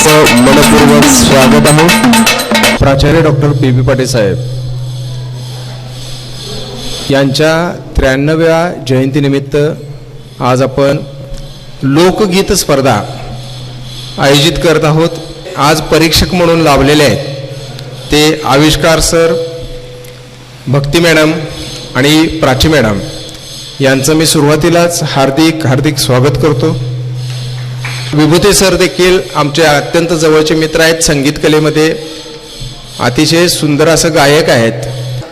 आपल्या सर्वांचं मनपूर्वक स्वागत आहे. प्राचार्य डॉक्टर पी बी पाटील साहेब यांच्या त्र्याण्णव्या जयंतीनिमित्त आज आपण लोकगीत स्पर्धा आयोजित करत आहोत. आज परीक्षक म्हणून लाभलेले आहेत ते आविष्कार सर भक्ती मॅडम आणि प्राची मॅडम. यांचं मी सुरुवातीलाच हार्दिक हार्दिक स्वागत करतो. विभूती सर देखील आमचे अत्यंत जवळचे मित्र आहेत. संगीत कलेमध्ये अतिशय सुंदर असं गायक आहेत.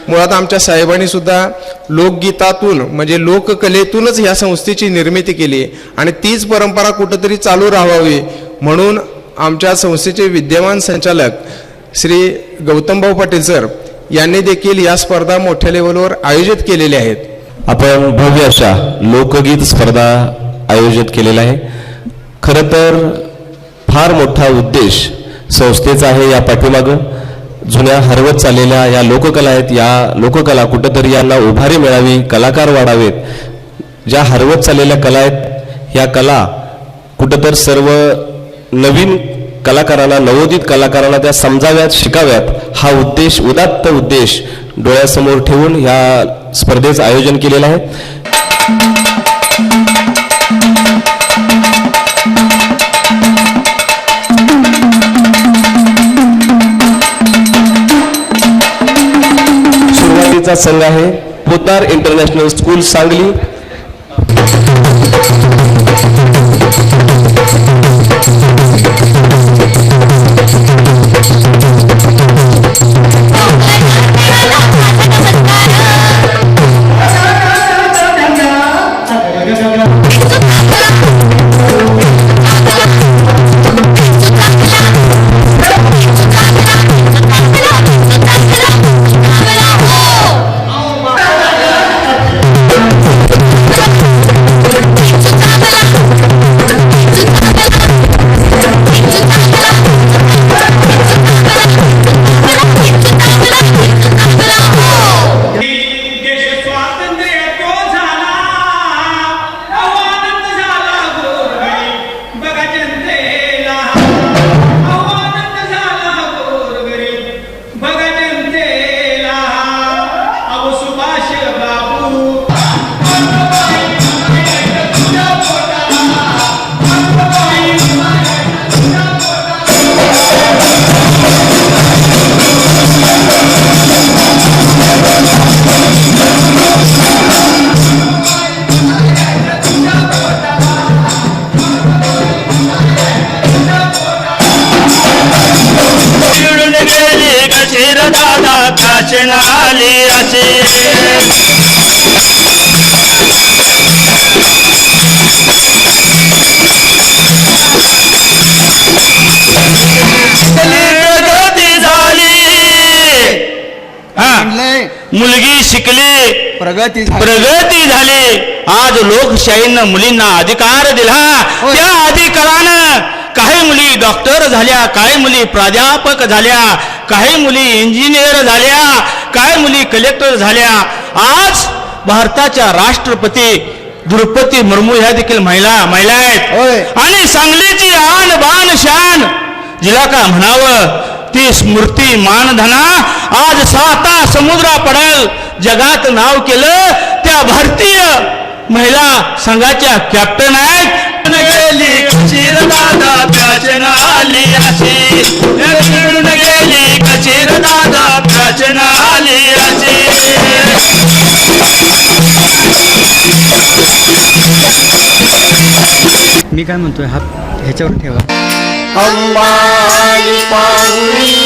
मुळात आमच्या साहेबांनी सुद्धा लोकगीतातून म्हणजे लोककलेतूनच ह्या संस्थेची निर्मिती केली आणि तीच परंपरा कुठंतरी चालू राहावी म्हणून आमच्या संस्थेचे विद्यमान संचालक श्री गौतमभाऊ पाटील सर यांनी देखील या स्पर्धा मोठ्या लेवलवर आयोजित केलेल्या आहेत. आपण भव्य अशा लोकगीत स्पर्धा आयोजित केलेला आहे. खरं तर फार मोठा उद्देश संस्थेचा आहे या पाठीमागं. जुन्या हरवत चाललेल्या या लोककला आहेत या लोककला कुठंतरी यांना उभारी मिळावी कलाकार वाढावेत. ज्या हरवत चाललेल्या कला आहेत या कला कुठंतर सर्व नवीन कलाकारांना नवोदित कलाकारांना त्या समजाव्यात शिकाव्यात हा उद्देश उदात्त उद्देश डोळ्यासमोर ठेवून या स्पर्धेचं आयोजन केलेलं आहे. सुरुवातीचा संघ आहे. Podar international school Sangli. मुलगी शिकली. प्रगती. प्रगती झाली. आज लोकशाहीनं मुलींना अधिकार दिला. त्या अधिकारानं काही मुली डॉक्टर झाल्या काही मुली प्राध्यापक झाल्या काही मुली इंजिनियर झाल्या काही मुली कलेक्टर झाल्या. आज भारताच्या राष्ट्रपती द्रौपदी मुर्मू ह्या देखील महिला महिला. आहेत. आणि सांगलीची आन बान शान जिला का म्हणावं? ती स्मृती मानधना आज साता समुद्रा पडल जगात नाव केलं त्या भारतीय महिला संघाच्या कॅप्टन आहेत. गेली कचीर दादा प्राचन आली अशी. निवडून गेली कचीर दादा प्राचन आली अशी. मी काय म्हणतोय हात ह्याच्यावर ठेवा. अंबानी पाहुणी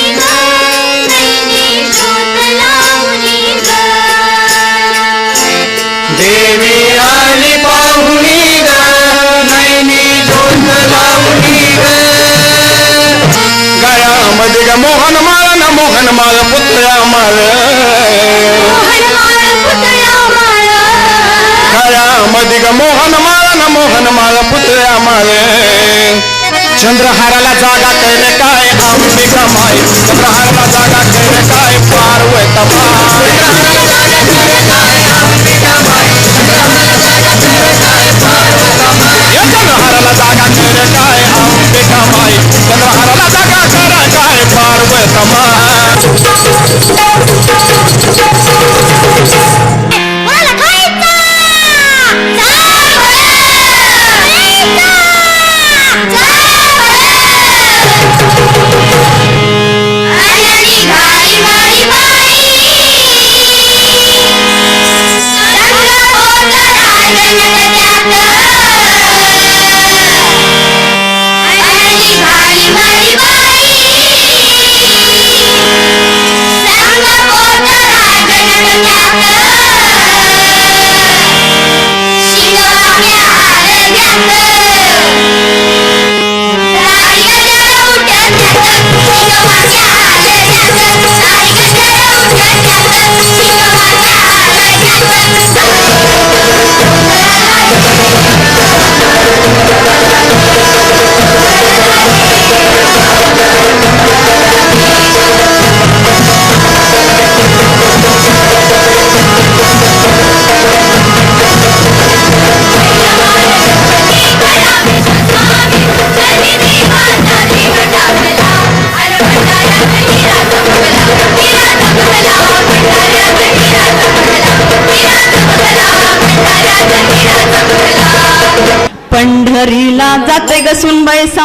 देवी आली पाहुणी ग नैनी झोत लावणी ग गळ्यामध्ये ग मोहन माळ न मोहन माळ पुतळ्या माळ पुतळा माळ. गळ्यामध्ये ग मोहन माळ न मोहन माळ पुतळ्या माळ चंद्रहाराला जागा केले काय? अंबिका माय चंद्रहाराला जागा केले काय? पार्वत माय चंद्रहाराला जागा केले काय? अंबिका माय चंद्रहाराला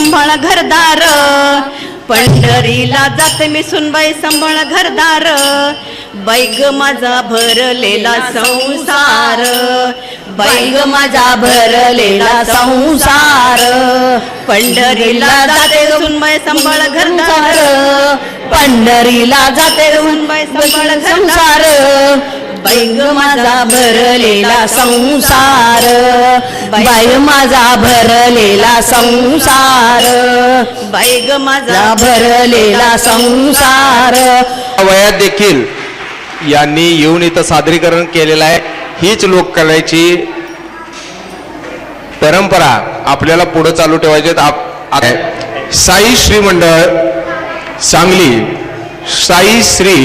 सांभाळ घरदार. पंढरीला जाते मी सुनबाई सांभाळ घरदार. बैग माझा भरलेला संसार. बैग माझा भरलेला संसार. पंढरीला जाते सुनबाई सांभाळ घरदार. पंढरीला जाते सुनबाई सांभाळ घरदार. बैग माझा भरलेला संसार. बैग माझा भरलेला संसार. बैग माझा भरलेला संसार. वयात देखील यांनी येऊन इथं सादरीकरण केलेलं आहे. हीच लोककलेची परंपरा आपल्याला पुढे चालू ठेवायची आप- साई श्री मंडळ सांगली साई श्री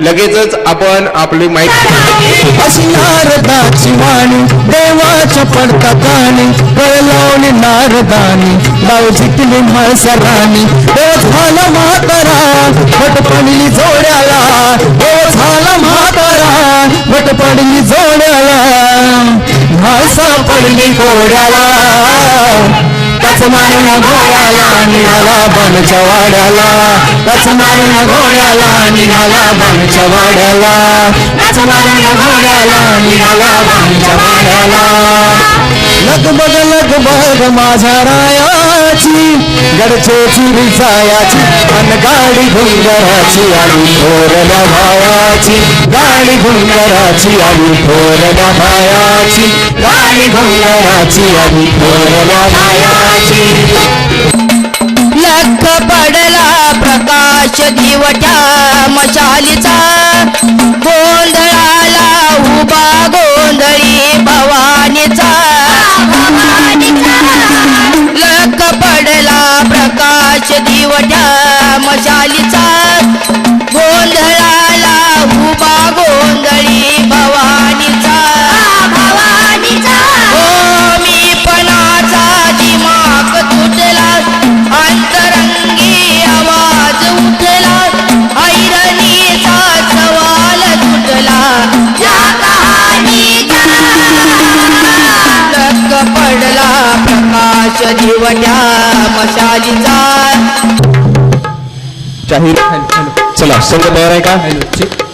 लगेचच आपण आपली माहिती अशी नारदाची वाणी देवाच्या पडता काणी कळलावली नारदानी गाव जिंकली म्हळसरानी देव झाला म्हातारा भट पडली जोड्याला. ओ झाला म्हातारा भट पडली जोड्याला. म्हाळसा पडली गोड्याला त्याच मारून घोड्याला निघाला बनच्या वाड्याला. त्याच मारून घोड्याला निघाला बनच्या वाड्याला. त्याच मारून घोड्याला निघाला बनच्या वाड्याला. लगबग लगबग माझा राया. गडचे चुरी जायाची अन गाडी घुंगराची आणि थोरल्या भायाची गाडी घुंगराची आणि थोरल्या भायाची गाडी घुंगराची आणि थोरल्या भायाची लख पडला प्रकाश दिवट्या मशालीचा. गोंधळाला उभा गोंधळी भवानीचा. पडला प्रकाश दिवट्या मशालीचा गोंधळा प्रकाश दिवट्या मशालीचा जाहीर चला संघ तयार आहे का?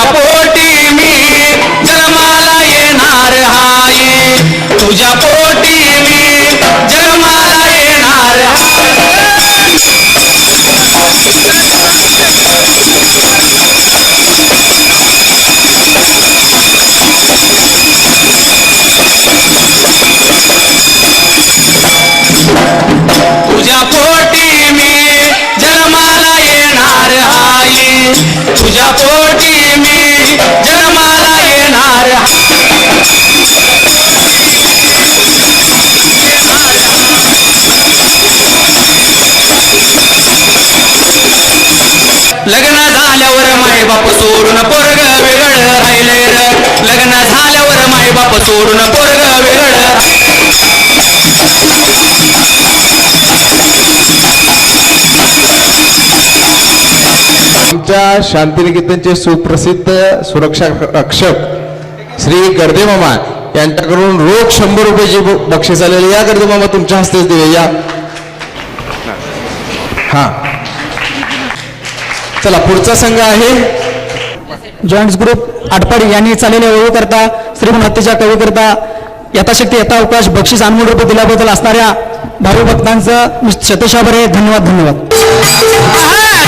papo लग्न झाल्यावर माय बाप सोडून पोरग वेगळ राहिले र. लग्न झाल्यावर माय बाप सोडून पोरग वेगळ आमच्या शांतिनिकेतनचे सुप्रसिद्ध सुरक्षा रक्षक श्री गर्दे मामा यांच्याकडून रोख शंभर रुपयाची बक्षीस आलेली या गर्दे मामा तुमच्या हस्तेच दिले या. हा. चला पुढचा संघ आहे. जॉईंट्स ग्रुप आटपाडी यांनी चाललेल्या ओळीकरता श्री हत्तीच्या कवीकरता यथाशक्ती यथावकाश बक्षीस अनमोल रुपये दिल्याबद्दल असणाऱ्या भावी भक्तांचं मी आहे धन्यवाद धन्यवाद.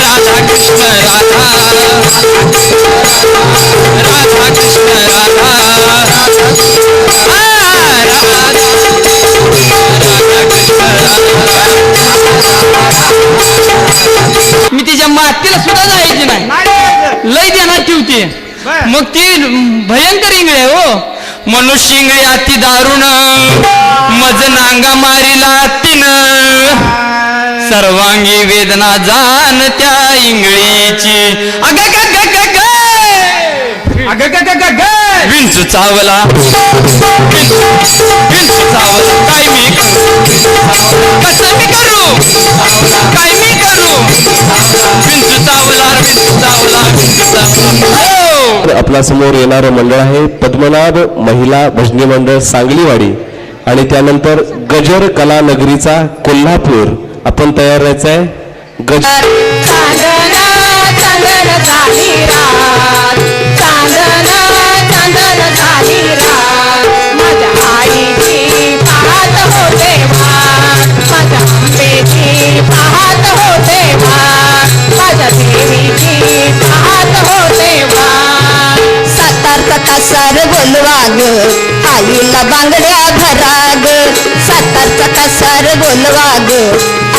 राधा कृष्ण राधा. मातीला सुद्धा जायची नाही. लय देणार ठेवते मग ती भयंकर इंगळे हो. मनुष्य इंगळे अति दारुण. मज नांगा मारिला तिनं. सर्वांगी वेदना जाण त्या इंगळीची. अग ग ग ग ग. अग ग ग ग ग. विंचू चावला. विंचू चावला काय मी करू? कसं मी करू? काय मी करू? विंचू चावला विंचू चावला विंचू चावला. आपल्यासमोर येणारं मंडळ आहे पद्मनाभ महिला भजनी मंडळ सांगलीवाडी आणि त्यानंतर गजर कला नगरीचा कोल्हापूर. आपण तयार राहायचं आहे गज बोलवा आईला बांगड्या भराग सातारचा कसार बोलवा ग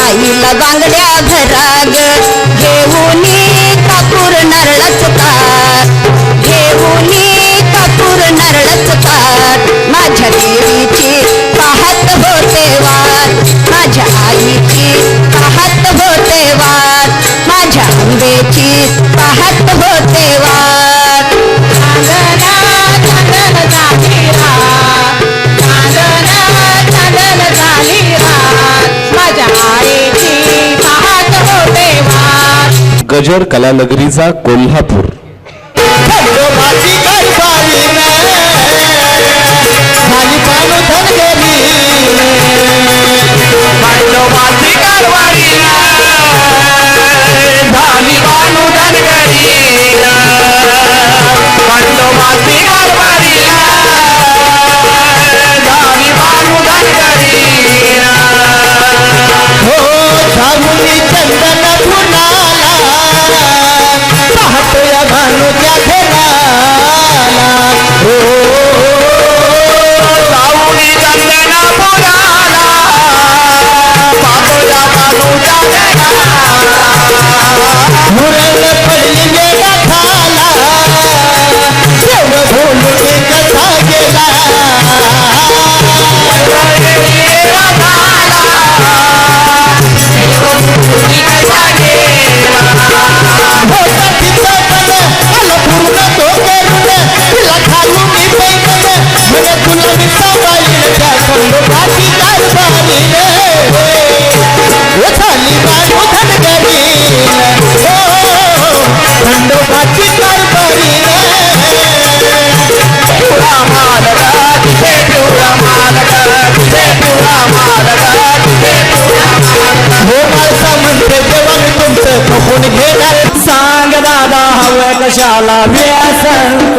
आईला बांगड्या भराग घेऊन घेऊनी कापूर नारळाच ताट घेऊनी कापूर नरळच ताट माझ्या देवीची पाहत होते वाट माझ्या आईची पाहत होते वाट माझ्या आंबेची पाहत होते वाट वाट गजर कला नगरीचा कोल्हापूर झामुली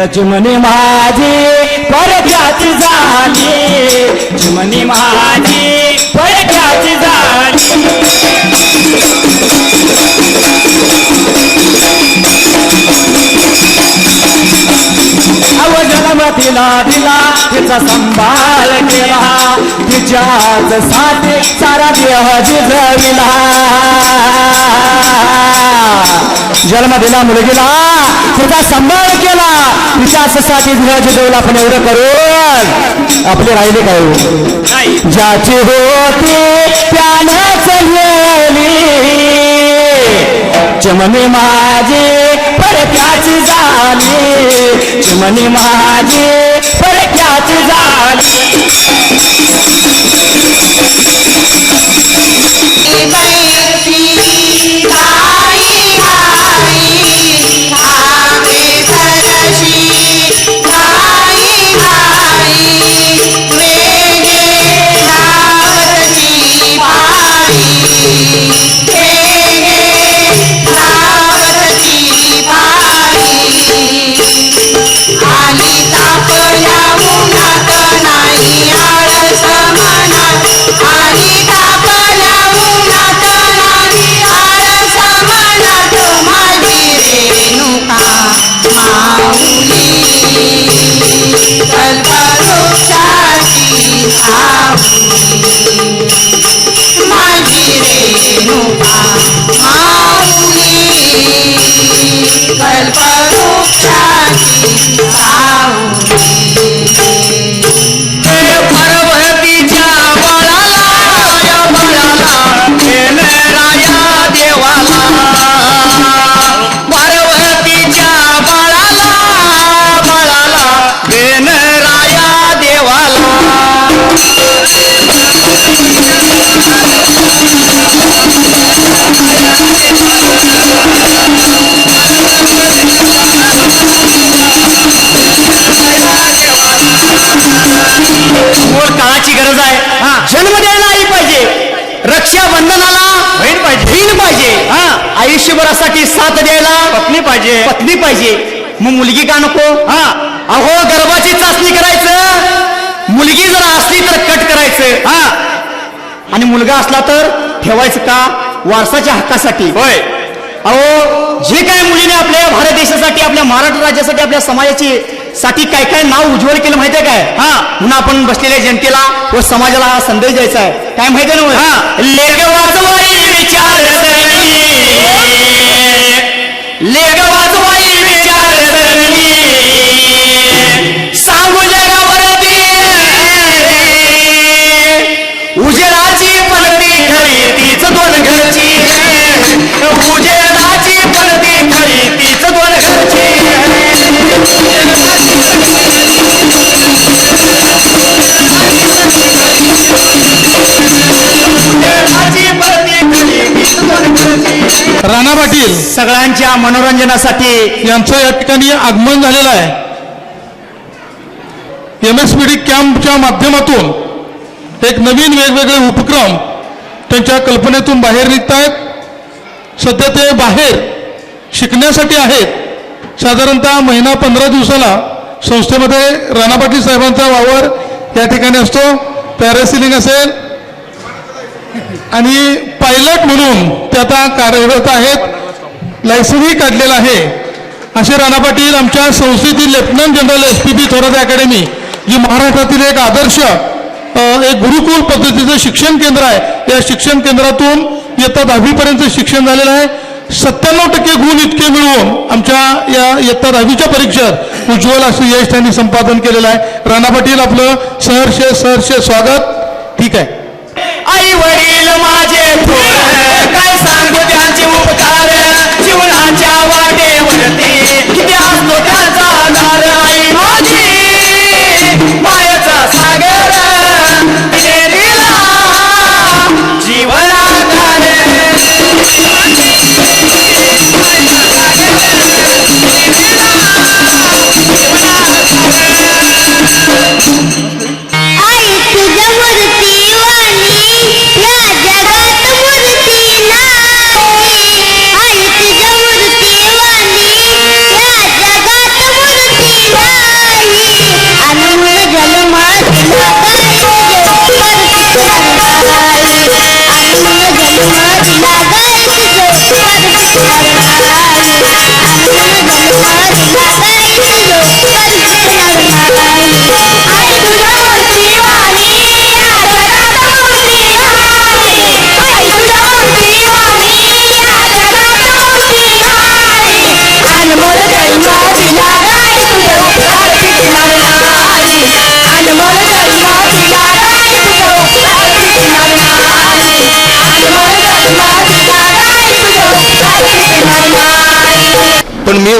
पर चिमणी माझी परक्याची झाली चिमणी माझी परक्याची झाली अव तिला दिला तिचा संभाळ केला. तिच्याच साठी सारा देह जिजविला. जन्म दिला मुलगीला तिचा सांभाळ केला. तिच्याच साठी देह जिजवला आपण एवढं करून आपले राहिले काय हो? ज्याची होती त्यानंच चिमणी माझी परक्याची झाली. चिमणी माझी परक्याची झाली. पाहिजे. मग मुलगी का नको? हा. अहो गर्भाची चाचणी करायचं. मुलगी जर असली तर कट करायचं. हा. आणि मुलगा असला तर ठेवायचं का? वारसाच्या हक्कासाठी. होय. अहो जे काय मुलीने आपल्या भारत देशासाठी आपल्या महाराष्ट्र राज्यासाठी आपल्या समाजाची साठी काय काय नाव उज्ज्वल केलं माहितीये काय? हा. म्हणून आपण बसलेल्या जनतेला व समाजाला हा संदेश द्यायचा आहे. काय माहितीये ना हा. लेख वाचवाई विचार लेख वाचवाई सगळ्यांच्या मनोरंजनासाठी यांचं या ठिकाणी आगमन झालेलं आहे. एम एस पी डी कॅम्पच्या माध्यमातून एक नवीन वेगवेगळे उपक्रम त्यांच्या कल्पनेतून बाहेर निघत आहेत. सध्या ते बाहेर शिकण्यासाठी आहेत. साधारणतः महिना पंधरा दिवसाला संस्थेमध्ये राणा पाटील साहेबांचा वावर या ठिकाणी असतो. पॅरासिलिंग असेल. आणि पायलट म्हणून ते आता कार्यरत आहेत. लायसनही काढलेलं आहे. असे राणा पाटील आमच्या संस्थेतील lieutenant general S P P Thorat academy जी महाराष्ट्रातील एक आदर्श एक गुरुकुल पद्धतीचं शिक्षण केंद्र आहे. या शिक्षण केंद्रातून इयत्ता दहावीपर्यंत शिक्षण झालेलं आहे. सत्त्याण्णव टक्के गुण इतके मिळवून आमच्या या इयत्ता दहावीच्या परीक्षेत उज्ज्वल असं यश त्यांनी संपादन केलेलं आहे. राणा पाटील आपलं सहर्ष सहर्ष स्वागत. ठीक आहे. आई वडील माझे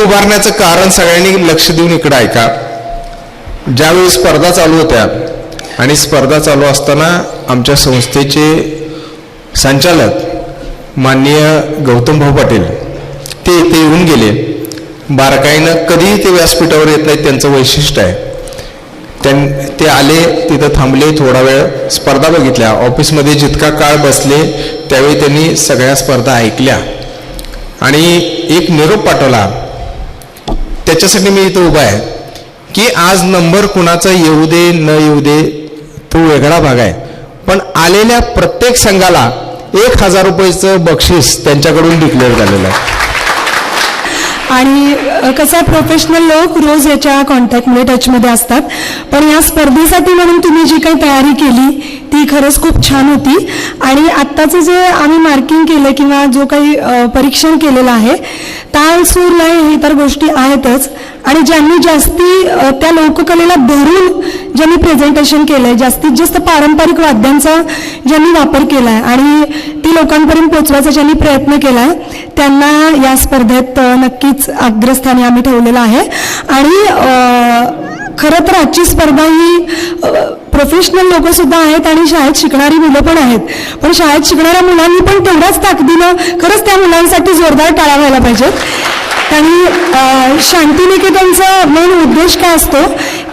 उभारण्याचं कारण सगळ्यांनी लक्ष देऊन इकडं ऐका. ज्यावेळी स्पर्धा चालू होत्या आणि स्पर्धा चालू असताना आमच्या संस्थेचे संचालक माननीय गौतम भाऊ पाटील ते इथे येऊन गेले. बारकाईनं कधीही ते व्यासपीठावर येत नाहीत त्यांचं वैशिष्ट्य आहे. त्यां ते आले तिथं थांबले थोडा वेळ स्पर्धा बघितल्या. ऑफिसमध्ये जितका काळ बसले त्यावेळी त्यांनी सगळ्या स्पर्धा ऐकल्या. आणि एक निरोप पाठवला. त्याच्यासाठी मी इथं उभा आहे. की आज नंबर कुणाचा येऊ दे न येऊ दे तो वेगळा भाग आहे. पण आलेल्या प्रत्येक संघाला एक हजार रुपयाचं बक्षीस त्यांच्याकडून डिक्लेअर झालेलं आहे. आणि कसं आहे प्रोफेशनल लोक रोज याच्या कॉन्टॅक्टमध्ये टचमध्ये असतात. पण या स्पर्धेसाठी म्हणून तुम्ही जी काही तयारी केली ती खरंच खूप छान होती. आणि आत्ताचं जे आम्ही मार्किंग केलं किंवा जो काही परीक्षण केलेलं आहे ताल सूर लय हे तर गोष्टी आहेतच. आणि ज्यांनी जास्ती त्या लोककलेला धरून ज्यांनी प्रेझेंटेशन केलं आहे जास्तीत जास्त पारंपरिक वाद्यांचा ज्यांनी वापर केला आहे आणि ती लोकांपर्यंत पोचवायचा ज्यांनी प्रयत्न केला आहे त्यांना या स्पर्धेत नक्कीच अग्रस्थानी आम्ही ठेवलेलं आहे. आणि खरं तर आजची स्पर्धा ही प्रोफेशनल लोकंसुद्धा आहेत आणि शाळेत शिकणारी मुलं पण आहेत. पण शाळेत शिकणाऱ्या मुलांनी पण तेवढ्याच ताकदीनं खरंच त्या मुलांसाठी जोरदार टाळा व्हायला पाहिजेत. आणि शांतिनिकेतनचा मेन उद्देश काय असतो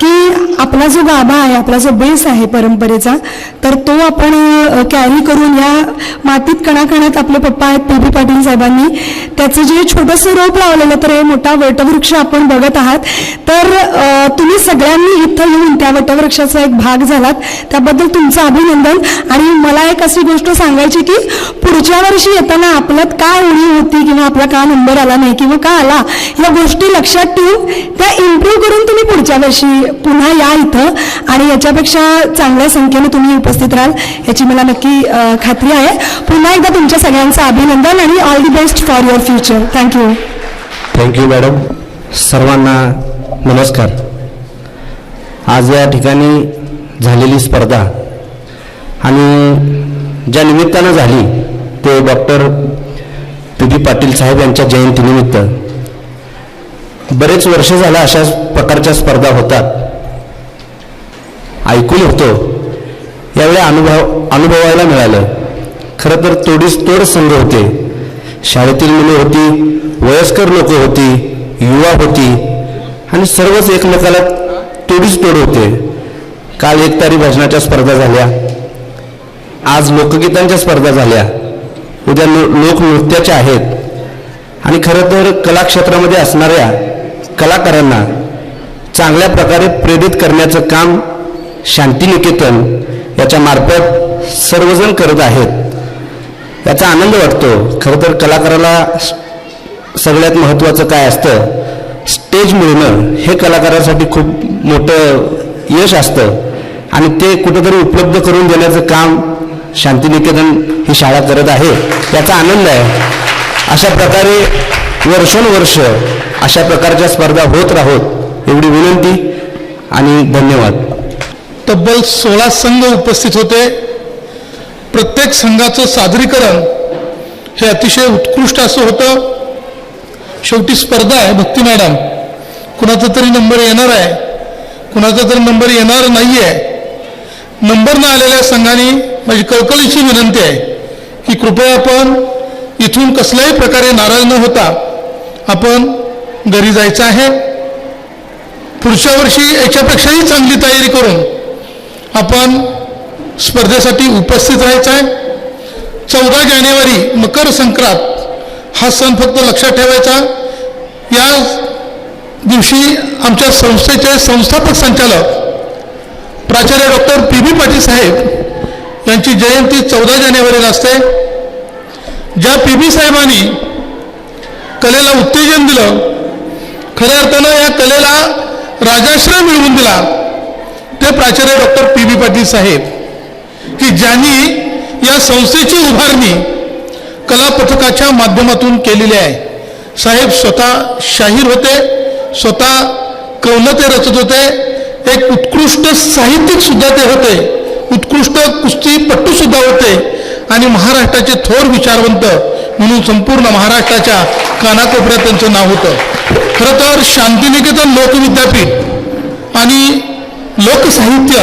की आपला जो गाभा आहे आपला जो बेस आहे परंपरेचा तर तो आपण कॅरी करून या मातीत कणाकणात आपले पप्पा आहेत पी बी पाटील साहेबांनी त्याचं जे छोटंसं रोप लावलेलं तर हे मोठा वटवृक्ष आपण बघत आहात. तर तुम्ही सगळ्यांनी इथं येऊन त्या वटवृक्षाचा एक भाग झालात. त्याबद्दल तुमचं अभिनंदन. आणि मला एक अशी गोष्ट सांगायची की पुढच्या वर्षी येताना आपल्यात काय उणीव होती किंवा आपला का नंबर आला नाही किंवा का आला या गोष्टी लक्षात ठेवून त्या इम्प्रूव्ह करून तुम्ही पुढच्या वर्षी पुन्हा या इथं. आणि याच्यापेक्षा चांगल्या संख्येने तुम्ही उपस्थित राहाल याची मला नक्की खात्री आहे. पुन्हा एकदा तुमच्या सगळ्यांचं अभिनंदन आणि all the best for your future thank you thank you madam सर्वांना नमस्कार. आज या ठिकाणी झालेली स्पर्धा आणि ज्या निमित्तानं झाली ते डॉक्टर पी बी पाटील साहेब यांच्या जयंतीनिमित्त बरेच वर्ष झालं अशा प्रकारच्या स्पर्धा होतात. ऐकून होतो. यावेळी अनुभव अनुभवायला मिळालं. खरं तर तोडीस तोड संघ होते. शाळेतील मुले होती वयस्कर लोक होती युवा होती आणि सर्वच एकमेकाला तोडीस तोड होते. काल एकतारी भजनाच्या स्पर्धा झाल्या. आज लोकगीतांच्या स्पर्धा झाल्या. उद्या लोकनृत्याच्या आहेत. आणि खरं तर कलाक्षेत्रामध्ये असणाऱ्या कलाकारांना चांगल्या प्रकारे प्रेरित करण्याचं काम शांतिनिकेतन याच्या मार्फत सर्वजण करत आहेत. याचा आनंद वाटतो. खरं तर कलाकाराला सगळ्यात महत्त्वाचं काय असतं? स्टेज मिळणं हे कलाकारासाठी खूप मोठं यश असतं. आणि ते कुठंतरी उपलब्ध करून देण्याचं काम शांतिनिकेतन ही शाळा करत आहे. याचा आनंद आहे. अशा प्रकारे वर्षोनुवर्ष अशा प्रकारच्या स्पर्धा होत राहोत एवढी विनंती आणि धन्यवाद. तब्बल सोळा संघ उपस्थित होते. प्रत्येक संघाचं सादरीकरण हे अतिशय उत्कृष्ट असं होतं. शेवटी स्पर्धा आहे भक्ती मॅडम. कुणाचा तरी नंबर येणार आहे. कुणाचा तरी नंबर येणार नाही आहे नंबर न आलेल्या संघाने माझी कळकळीची विनंती आहे की कृपया आपण इथून कसल्याही प्रकारे नाराज न होता आपण घरी जायचं आहे. पुढच्या वर्षी याच्यापेक्षाही चांगली तयारी करून आपण स्पर्धेसाठी उपस्थित राहायचं आहे. चौदा जानेवारी मकर संक्रांत हा सण फक्त लक्षात ठेवायचा. या दिवशी आमच्या संस्थेचे संस्थापक संचालक प्राचार्य डॉक्टर पी बी पाटील साहेब यांची जयंती चौदा जानेवारीला असते. ज्या पी बी साहेबांनी कलेला उत्तेजन दिलं खऱ्या अर्थानं या कलेला राजाश्रय मिळवून दिला ते प्राचार्य डॉक्टर पी बी पाटील साहेब की ज्यांनी या संस्थेची उभारणी कला पथकाच्या माध्यमातून केलेली आहे. साहेब स्वतः शाहीर होते स्वतः कवलते रचत होते एक उत्कृष्ट साहित्यिक सुद्धा ते होते. उत्कृष्ट कुस्तीपट्टू सुद्धा होते. आणि महाराष्ट्राचे थोर विचारवंत म्हणून संपूर्ण महाराष्ट्राच्या कानाकोपऱ्यात त्यांचं नाव होतं. खरं तर शांतिनिकेतन लोकविद्यापीठ आणि लोकसाहित्य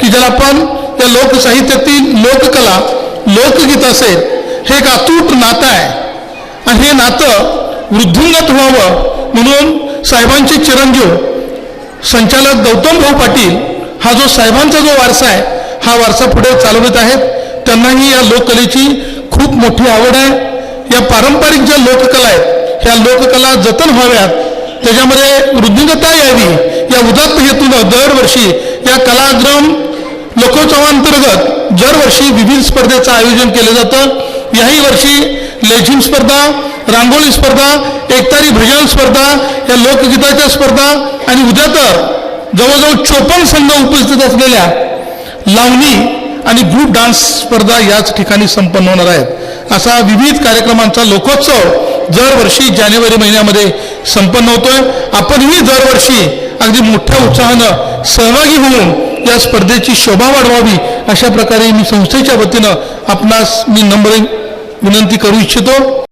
की ज्याला आपण त्या लोकसाहित्यातील लोककला लोकगीत असेल हे एक अतूट नातं आहे. आणि हे नातं वृद्धिंगत व्हावं म्हणून साहेबांचे चिरंजीव संचालक गौतम भाऊ पाटील हा जो साहेबांचा जो वारसा आहे हा वारसा पुढे चालवत आहेत. त्यांनाही या लोककलेची खूप मोठी आवड आहे. या पारंपरिक ज्या लोककला आहेत ह्या लोककला जतन व्हाव्यात. त्याच्यामध्ये वृद्धिंगता यावी. या उदात्त हेतूनं दरवर्षी या कलाग्रम लोकोत्सवांतर्गत दरवर्षी विविध स्पर्धेचं आयोजन केलं जातं. याही वर्षी लेझिम स्पर्धा रांगोळी स्पर्धा एकतारी भजन स्पर्धा या लोकगीताच्या स्पर्धा आणि उद्या तर जवळजवळ चोपन्न संघ उपस्थित असलेल्या लावणी आणि ग्रुप डान्स स्पर्धा याच ठिकाणी संपन्न होणार आहेत. असा विविध कार्यक्रमांचा लोकोत्सव दरवर्षी जानेवारी महिन्यामध्ये संपन्न होतोय. आपणही दरवर्षी अगदी मोठ्या उत्साहानं सहभागी होऊन या स्पर्धेची शोभा वाढवावी अशा प्रकारे मी संस्थेच्या वतीनं आपणास मी नम्र विनंती करू इच्छितो.